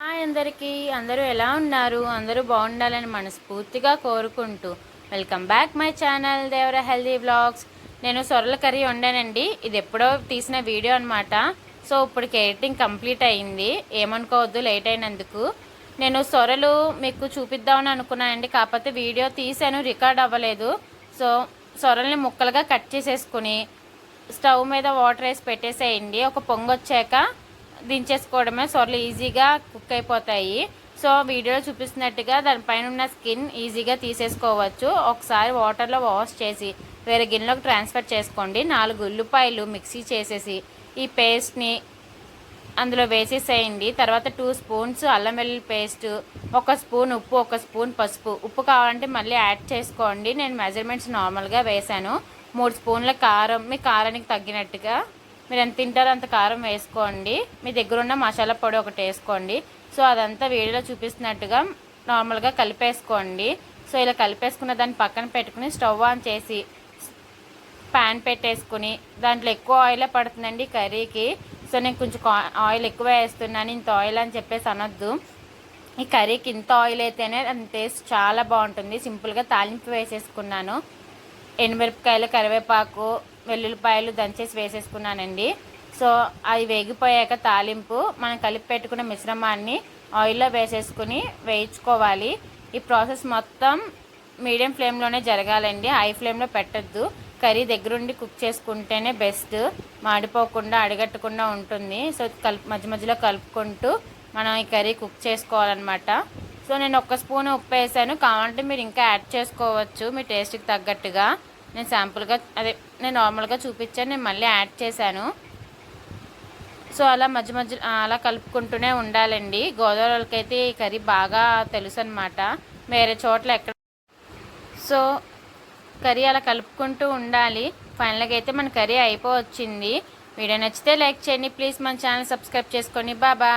Hi అందరికీ. అందరూ ఎలా ఉన్నారు? అందరూ బాగుండాలని మనస్ఫూర్తిగా కోరుకుంటూ welcome back my channel Devara healthy vlogs. నేను సొరల కర్రీ వండానండి. ఇది ఎప్పుడో తీసిన వీడియో అనమాట సో ఇప్పుడు కేటింగ్ కంప్లీట్ అయింది. ఏమనుకోవద్దు లేట్ అయినందుకు. నేను సొరలు మీకు చూపిద్దామని అనుకున్నానండి కాకపోతే వీడియో తీసాను రికార్డ్ అవ్వలేదు. సో సొరల్ని ముక్కలుగా కట్ చేసేసుకుని స్టవ్ మీద వాటర్ వేసి పెట్టేసేయండి. ఒక పొంగు వచ్చాక దించేసుకోవడమే సొరలు ఈజీగా కుక్ అయిపోతాయి. సో వీడియోలో చూపిస్తున్నట్టుగా దానిపైన ఉన్న స్కిన్ ఈజీగా తీసేసుకోవచ్చు. ఒకసారి వాటర్లో వాష్ చేసి వేరే గిన్నెలోకి ట్రాన్స్ఫర్ చేసుకోండి. నాలుగు ఉల్లిపాయలు మిక్సీ చేసేసి ఈ పేస్ట్ని అందులో వేసేసేయండి. తర్వాత టూ స్పూన్స్ అల్లం వెల్లుల్లి పేస్ట్ ఒక స్పూన్ ఉప్పు ఒక స్పూన్ పసుపు. ఉప్పు కావాలంటే మళ్ళీ యాడ్ చేసుకోండి. నేను మెజర్మెంట్స్ నార్మల్గా వేశాను. మూడు స్పూన్ల కారం మీ కారానికి తగ్గినట్టుగా మీరు ఎంత తింటారో అంత కారం వేసుకోండి. మీ దగ్గర ఉన్న మసాలా పొడి ఒకటి వేసుకోండి. సో అదంతా వీడియోలో చూపిస్తున్నట్టుగా నార్మల్గా కలిపేసుకోండి. సో ఇలా కలిపేసుకున్న దాన్ని పక్కన పెట్టుకుని స్టవ్ ఆన్ చేసి ప్యాన్ పెట్టేసుకుని దాంట్లో ఎక్కువ ఆయిలే పడుతుందండి కర్రీకి. సో నేను కొంచెం ఆయిల్ ఎక్కువ వేస్తున్నాను. ఇంత ఆయిల్ అని చెప్పేసి అనొద్దు. ఈ కర్రీకి ఇంత ఆయిల్ అయితేనే టేస్ట్ చాలా బాగుంటుంది. సింపుల్గా తాలింపు వేసేసుకున్నాను. ఎండుమిరపకాయలు కరివేపాకు వెల్లుల్లిపాయలు దంచేసి వేసేసుకున్నానండి. సో అవి వేగిపోయాక తాలింపు మనం కలిపి పెట్టుకున్న మిశ్రమాన్ని ఆయిల్లో వేసేసుకుని వేయించుకోవాలి. ఈ ప్రాసెస్ మొత్తం మీడియం ఫ్లేమ్లోనే జరగాలండి. హై ఫ్లేమ్లో పెట్టద్దు. కర్రీ దగ్గరుండి కుక్ చేసుకుంటేనే బెస్ట్. మాడిపోకుండా అడగట్టకుండా ఉంటుంది. సో కలుపు మధ్య మధ్యలో కలుపుకుంటూ మనం ఈ కర్రీ కుక్ చేసుకోవాలన్నమాట. సో నేను ఒక్క స్పూన్ ఉప్పు వేసాను. కావాలంటే మీరు ఇంకా యాడ్ చేసుకోవచ్చు. మీ టేస్ట్కి తగ్గట్టుగా. నేను శాంపుల్గా అదే నేను నార్మల్గా చూపించాను నేను మళ్ళీ యాడ్ చేశాను. సో అలా మధ్య మధ్య అలా కలుపుకుంటూనే ఉండాలండి. గోదావరికి అయితే ఈ కర్రీ బాగా తెలుసు అనమాట వేరే చోట్ల ఎక్కడ సో కర్రీ అలా కలుపుకుంటూ ఉండాలి. ఫైనల్గా అయితే మన కర్రీ అయిపోవచ్చింది. వీడియో నచ్చితే లైక్ చేయండి. ప్లీజ్ మన ఛానల్ సబ్స్క్రైబ్ చేసుకోండి బాబా